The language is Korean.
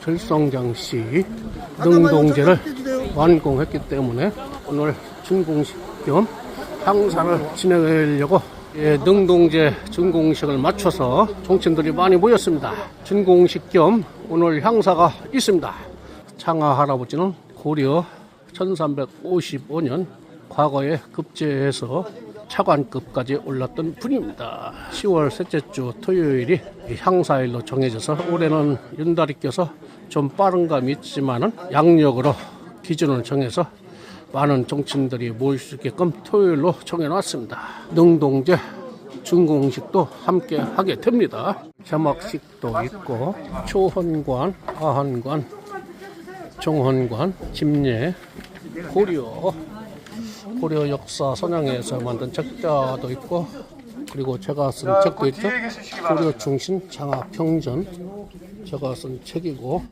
결성장시 능동제를 완공했기 때문에 오늘 준공식 겸 향사를 진행하려고 예, 능동제 준공식을 맞춰서 종친들이 많이 모였습니다. 준공식 겸 오늘 향사가 있습니다. 창하 할아버지는 고려 1355년 과거에 급제해서 차관급까지 올랐던 분입니다. 10월 셋째 주 토요일이 향사일로 정해져서 올해는 윤달이 껴서 좀 빠른 감이 있지만은 양력으로 기준을 정해서 많은 정치인들이 모일 수 있게끔 토요일로 정해놨습니다. 능동제 준공식도 함께 하게 됩니다. 개막식도 있고 초헌관, 하헌관, 정헌관, 김례, 고려, 고려 역사 선양에서 만든 책자도 있고 그리고 제가 쓴 책도 있죠. 고려 충신 장하 평전. 제가 쓴 책이고